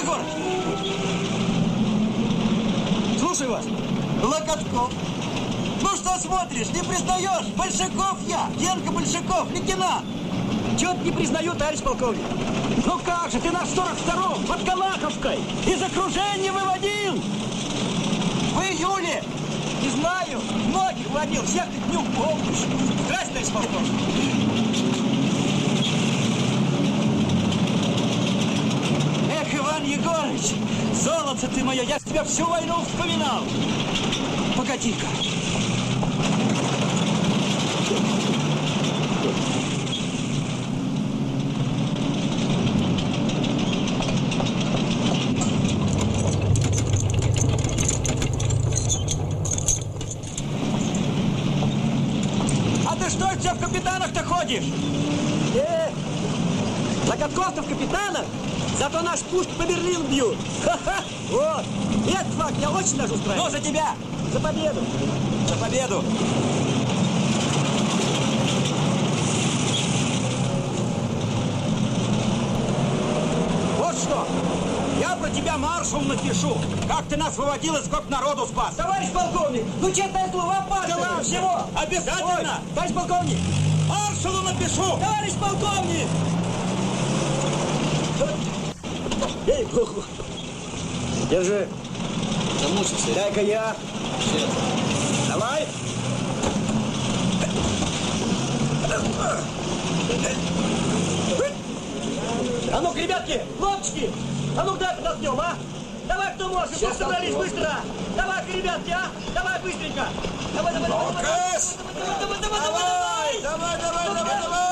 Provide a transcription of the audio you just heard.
Егор! Слушай вас. Локотков. Ну что смотришь, не признаешь? Большаков я, Генка Большаков, лейтенант. Чего ты не признаю, товарищ полковник? Ну как же, ты нас в 42-м под Калаховкой из окружения выводил! В июле. Не знаю, многих водил, всех ты днем помнишь. Здрасте, товарищ полковник. Егорыч, золото ты мое, я тебя всю войну вспоминал. Погоди-ка. А ты что все в капитанах-то ходишь? Э, Локотков-то в капитанах, зато наш пушки по Берлину бьют. Ха-ха, вот. Этот факт я очень даже устраиваю. Ну, за тебя! За победу. За победу! Вот что! Я про тебя маршал напишу, как ты нас выводил и сколько народу спас. Товарищ полковник, ну честное слово, опасно Да всего. Обязательно! Ой, товарищ полковник, Маршалу напишу! товарищ полковник! Эй, богу. Держи. Замучился. Дай-ка я. Давай. А ну-ка, ребятки, лодочки! А ну-ка, давай подоснем, а? Давай, кто может, Сейчас собрались быстро! Давай-ка, ребятки, а? Давай быстренько! Давай, давай, давай, давай, давай, давай, давай, давай, Давай, давай, давай, давай, давай! Давай!